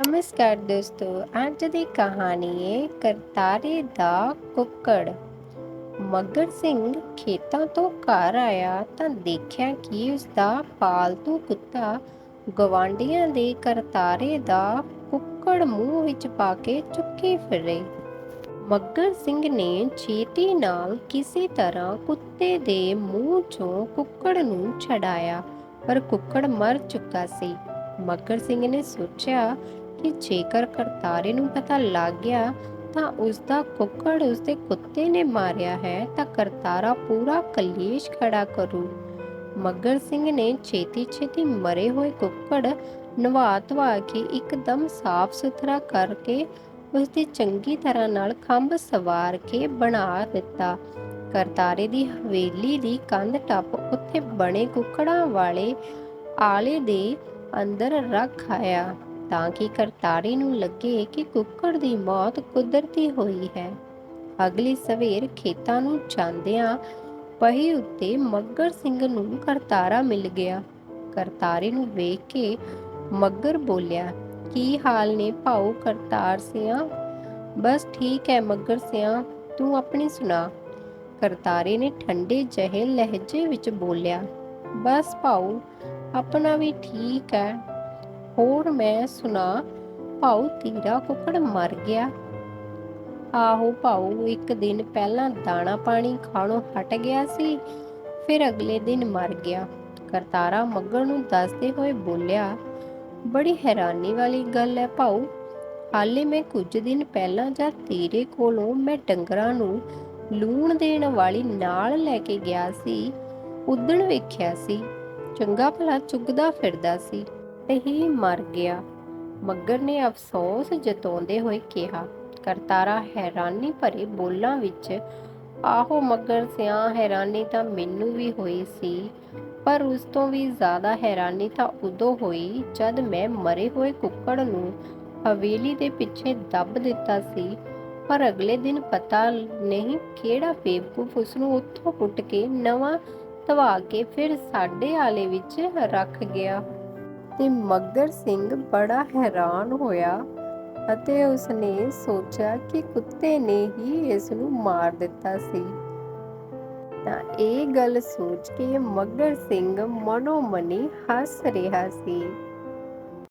ਨਮਸਕਾਰ ਦੋਸਤੋ ਅੱਜ ਦੀ ਕਹਾਣੀ ਹੈ ਕਰਤਾਰੇ ਦਾ ਕੁੱਕੜ ਮੱਗਰ ਸਿੰਘ ਖੇਤਾਂ ਤੋਂ ਘਰ ਆਇਆ ਤਾਂ ਦੇਖਿਆ ਕਿ ਉਸ ਦਾ ਪਾਲਤੂ ਕੁੱਤਾ ਗਵਾਂਡੀਆਂ ਦੇ ਕਰਤਾਰੇ ਦਾ ਕੁੱਕੜ ਮੂੰਹ ਵਿੱਚ ਪਾ ਕੇ ਚੁੱਕੀ ਫਿਰੇ ਮੱਗਰ ਸਿੰਘ ਨੇ ਛੇਤੀ ਨਾਲ ਕਿਸੇ ਤਰ੍ਹਾਂ ਕੁੱਤੇ ਦੇ ਮੂੰਹ ਚੋਂ ਕੁੱਕੜ ਨੂੰ ਛਡਾਇਆ ਪਰ ਕੁੱਕੜ ਮਰ ਚੁੱਕਾ ਸੀ ਮੱਗਰ ਸਿੰਘ ਨੇ ਸੋਚਿਆ ਕਿ ਜੇਕਰ ਕਰਤਾਰੇ ਨੂੰ ਪਤਾ ਲੱਗ ਗਿਆ ਤਾਂ ਉਸ ਦਾ ਕੁੱਕੜ ਉਸ ਦੇ ਕੁੱਤੇ ਨੇ ਮਾਰਿਆ ਹੈ, ਤਾਂ ਕਰਤਾਰਾ ਪੂਰਾ ਕਲੇਸ਼ ਖੜਾ ਕਰੂ। ਮੱਗਰ ਸਿੰਘ ਨੇ ਛੇਤੀ ਛੇਤੀ ਮਰੇ ਹੋਏ ਕੁੱਕੜ ਨਵਾ ਧਵਾ ਕੇ ਇੱਕਦਮ ਸਾਫ਼ ਸੁਥਰਾ ਕਰਕੇ ਉਸ ਦੀ ਚੰਗੀ ਤਰ੍ਹਾਂ ਨਾਲ ਖੰਭ ਸਵਾਰ ਕੇ ਬਣਾ ਦਿੱਤਾ। ਕਰਤਾਰੇ ਦੀ ਹਵੇਲੀ ਦੀ ਕੰਧ ਟੱਪ ਉੱਥੇ ਬਣੇ ਕੁੱਕੜਾਂ ਵਾਲੇ ਆਲੇ ਦੇ ਅੰਦਰ ਰੱਖ ਆਇਆ। ਤਾਂ ਕਿ ਕਰਤਾਰੇ ਨੂੰ ਲੱਗੇ ਕਿ ਕੁੱਕੜ ਦੀ ਮੌਤ ਕੁਦਰਤੀ ਹੋਈ ਹੈ। ਅਗਲੀ ਸਵੇਰ ਖੇਤਾਂ ਨੂੰ ਜਾਂਦਿਆਂ ਪਹੀ ਉੱਤੇ ਮੱਗਰ ਸਿੰਘ ਨੂੰ ਕਰਤਾਰਾ ਮਿਲ ਗਿਆ। ਕਰਤਾਰੇ ਨੂੰ ਵੇਖ ਕੇ ਮੱਗਰ ਬੋਲਿਆ, ਕੀ ਹਾਲ ਨੇ ਭਾਉ ਕਰਤਾਰ ਸਿਆ? ਬਸ ਠੀਕ ਹੈ ਮੱਗਰ ਸਿਆ, ਤੂੰ ਆਪਣੀ ਸੁਣਾ। ਕਰਤਾਰੇ ਨੇ ਠੰਡੇ ਜਿਹੇ ਲਹਿਜੇ ਵਿੱਚ ਬੋਲਿਆ, ਬਸ ਭਾਉ, ਆਪਣਾ ਵੀ ਠੀਕ ਹੈ। ਹੋਰ ਮੈਂ ਸੁਣਾ ਭਾਉ ਤੀਰਾ ਕੁੱਕੜ ਮਰ ਗਿਆ। ਆਹੋ ਭਾਉ ਇੱਕ ਦਿਨ ਪਹਿਲਾਂ ਦਾਣਾ ਪਾਣੀ ਖਾਣੋਂ ਹਟ ਗਿਆ ਸੀ, ਫਿਰ ਅਗਲੇ ਦਿਨ ਮਰ ਗਿਆ। ਕਰਤਾਰਾ ਮੱਗਰ ਨੂੰ ਦੱਸਦੇ ਹੋਏ ਬੋਲਿਆ, ਬੜੀ ਹੈਰਾਨੀ ਵਾਲੀ ਗੱਲ ਹੈ ਭਾਉ ਹਾਲੇ ਮੈਂ ਕੁਝ ਦਿਨ ਪਹਿਲਾਂ ਜਾਂ ਤੇਰੇ ਕੋਲੋਂ ਮੈਂ ਡੰਗਰਾਂ ਨੂੰ ਲੂਣ ਦੇਣ ਵਾਲੀ ਨਾਲ ਲੈ ਕੇ ਗਿਆ ਸੀ, ਉਦਣ ਵੇਖਿਆ ਸੀ। ਚੰਗਾ ਭਲਾ ਚੁਗਦਾ ਫਿਰਦਾ ਸੀ। ਹੀ ਮਰ ਗਿਆ। ਮੱਗਰ ਨੇ ਅਫਸੋਸ ਜਤਾਉਂਦੇ ਹੋਏ ਕਿਹਾ, ਕਰਤਾਰਾ, ਹੈਰਾਨੀ ਭਰੇ ਬੋਲਾਂ ਵਿੱਚ ਆਹੋ ਮੱਗਰ ਸਿਆ ਹੈਰਾਨੀ ਤਾਂ ਮੈਨੂੰ ਵੀ ਹੋਈ ਸੀ, ਪਰ ਉਸ ਤੋਂ ਵੀ ਜ਼ਿਆਦਾ ਹੈਰਾਨੀ ਤਾਂ ਉਦੋਂ ਹੋਈ ਜਦ ਮੈਂ ਮਰੇ ਹੋਏ ਕੁੱਕੜ ਨੂੰ ਹਵੇਲੀ ਦੇ ਪਿੱਛੇ ਦੱਬ ਦਿੱਤਾ ਸੀ। ਪਰ ਅਗਲੇ ਦਿਨ ਪਤਾ ਨਹੀਂ ਕਿਹੜਾ ਬੇਵਕੂਫ ਉਸ ਨੂੰ ਉੱਥੋਂ ਪੁੱਟ ਕੇ ਨਵਾਂ ਧਵਾ ਕੇ ਫਿਰ ਸਾਡੇ ਆਲੇ ਵਿੱਚ ਰੱਖ ਗਿਆ। ਤੇ ਮੱਗਰ ਸਿੰਘ ਬੜਾ ਹੈਰਾਨ ਹੋਇਆ ਅਤੇ ਉਸਨੇ ਸੋਚਿਆ ਕਿ ਕੁੱਤੇ ਨੇ ਹੀ ਇਸ ਨੂੰ ਮਾਰ ਦਿੱਤਾ ਸੀ। ਤਾਂ ਇਹ ਗੱਲ ਸੋਚ ਕੇ ਮਗਰ ਸਿੰਘ ਮਨੋ ਮਨੀ ਹੱਸ ਰਿਹਾ ਸੀ।